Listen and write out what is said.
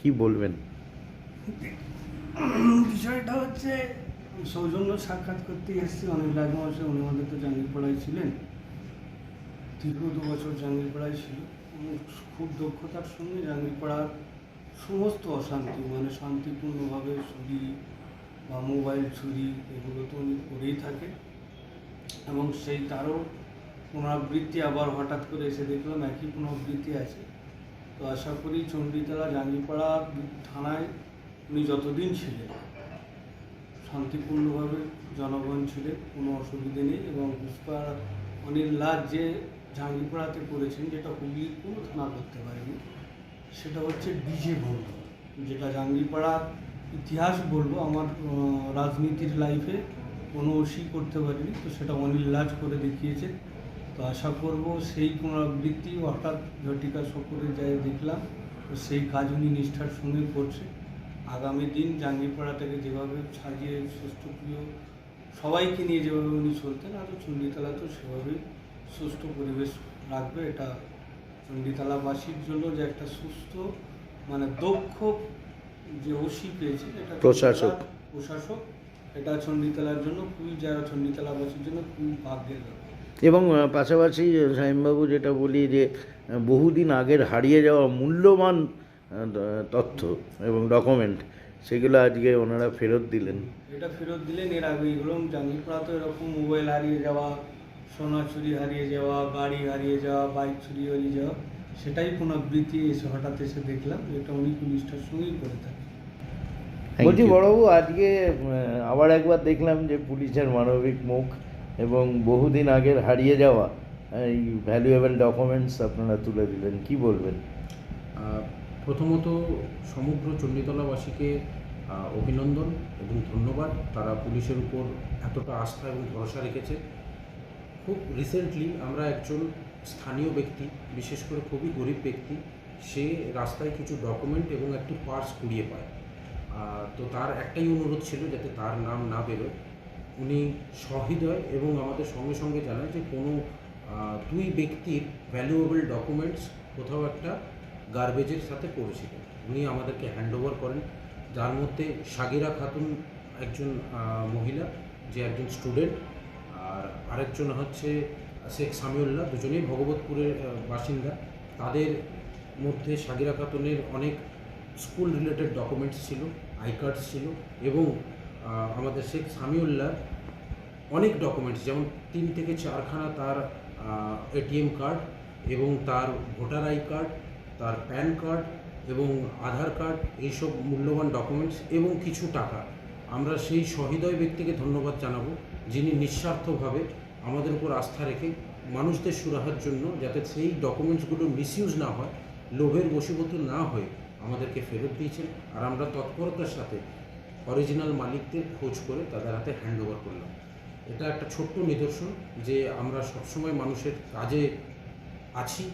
কি বলবেন? বিষয়টা হচ্ছে, সৌজন্য সাক্ষাৎ করতে এসেছি অনেক লাগে মাসে উনি আমাদের তো জাঙ্গিরপাড়ায় ছিলেন। দীর্ঘ দু বছর জাঙ্গিরপাড়ায় ছিল। খুব দক্ষতার সঙ্গে জাঙ্গিরপাড়ার সমস্ত অশান্তি মানে শান্তিপূর্ণভাবে চুরি বা মোবাইল চুরি এগুলো তো উনি করেই থাকে এবং সেই তারও পুনরাবৃত্তি আবার হঠাৎ করে এসে দেখলাম একই পুনরাবৃত্তি আছে। তো আশা করি চণ্ডীতলা, জাঙ্গিপাড়া থানায় উনি যতদিন ছিলেন, শান্তিপূর্ণভাবে জনগণ ছিলেন, কোনো অসুবিধে নেই এবং পুষ্পা অনিল লাজ যে জাঙ্গিপাড়াতে করেছেন, যেটা হুগলির কোনো থানা করতে পারেনি, সেটা হচ্ছে ডিজে বন্ধ। যেটা জাঙ্গিপাড়ার ইতিহাস বলব, আমার রাজনীতির লাইফে কোনো ওসি করতে পারিনি, তো সেটা অনিল লাজ করে দেখিয়েছে। তো আশা করব সেই পুনরাবৃত্তি হঠাৎ ঝটিকা সকলে যাই দেখলাম তো সেই কাজ উনি নিষ্ঠার সঙ্গে করছে। আগামী দিন জাঙ্গিপাড়াটাকে যেভাবে সাজিয়ে সুষ্ঠুপ্রিয় সবাইকে নিয়ে যেভাবে উনি চলতেন আরও চণ্ডীতলাতেও সেভাবেই সুষ্ঠু পরিবেশ রাখবে। এটা চণ্ডীতলাবাসীর জন্য যে একটা সুস্থ মানে দক্ষ যে ওসি পেয়েছে এটা প্রশাসক। প্রশাসক। এটা চণ্ডীতলার জন্য খুবই যারা চণ্ডীতলাবাসীর জন্য খুবই ভাগ্যের ব্যাপার। এবং পাশাপাশি সাইমবাবু যেটা বলি যে বহুদিন আগের হারিয়ে যাওয়া মূল্যবান তথ্য এবং ডকুমেন্ট সেগুলো আজকে ওনারা ফেরত দিলেন। এটা ফেরত দিলেন এর আগে এগুলো তো এরকম মোবাইল হারিয়ে যাওয়া সোনা চুরি হারিয়ে যাওয়া গাড়ি হারিয়ে যাওয়া বাইক চুরি হারিয়ে যাওয়া সেটাই পুনরাবৃত্তি এসে হঠাৎ এসে দেখলাম এটা উনি নিষ্ঠার সঙ্গেই করে থাকে বলছি বড়বাবু আজকে আবার একবার দেখলাম যে পুলিশের মানবিক মুখ। এবং বহুদিন আগের হারিয়ে যাওয়া এই ভ্যালুয়েবল ডকুমেন্টস আপনারা তুলে দিলেন, কি বলবেন? প্রথমত সমগ্র চণ্ডীতলাবাসীকে অভিনন্দন এবং ধন্যবাদ। তারা পুলিশের উপর এতটা আস্থা এবং ভরসা রেখেছে। খুব রিসেন্টলি আমরা একজন স্থানীয় ব্যক্তি, বিশেষ করে খুবই গরিব ব্যক্তি, সে রাস্তায় কিছু ডকুমেন্ট এবং একটি পার্স কুড়িয়ে পায়। তো তার একটাই অনুরোধ ছিল যাতে তার নাম না বেরোয়। উনি সহৃদয় এবং আমাদের সঙ্গে সঙ্গে জানায় যে কোনো দুই ব্যক্তির ভ্যালুয়েবল ডকুমেন্টস কোথাও একটা গার্বেজের সাথে পড়েছিল উনি আমাদেরকে হ্যান্ড ওভার করেন। যার মধ্যে সাগিরা খাতুন একজন মহিলা, যে একজন স্টুডেন্ট আর আরেকজন হচ্ছে শেখ সামিউল্লাহ, দুজনেই ভগবতপুরের বাসিন্দা। তাদের মধ্যে সাগিরা খাতুনের অনেক স্কুল রিলেটেড ডকুমেন্টস ছিল আই কার্ডস ছিল এবং আমাদের শেখ সামিউল্লাহ অনেক ডকুমেন্টস যেমন তিন থেকে চারখানা তার এটিএম কার্ড এবং তার ভোটার আই কার্ড তার প্যান কার্ড এবং আধার কার্ড এইসব মূল্যবান ডকুমেন্টস এবং কিছু টাকা। আমরা সেই সহৃদয় ব্যক্তিকে ধন্যবাদ জানাব, যিনি নিঃস্বার্থভাবে আমাদের উপর আস্থা রেখে মানুষদের সুরাহার জন্য যাতে সেই ডকুমেন্টসগুলো মিসইউজ না হয়, লোভের বশীভূত না হয়ে আমাদেরকে ফেরত দিয়েছেন। আর আমরা তৎপরতার সাথে অরিজিনাল মালিকদের খোঁজ করে তাদের হাতে হ্যান্ড ওভার করলাম। এটা একটা ছোট্ট নিদর্শন যে আমরা সবসময় মানুষের কাজে আছি।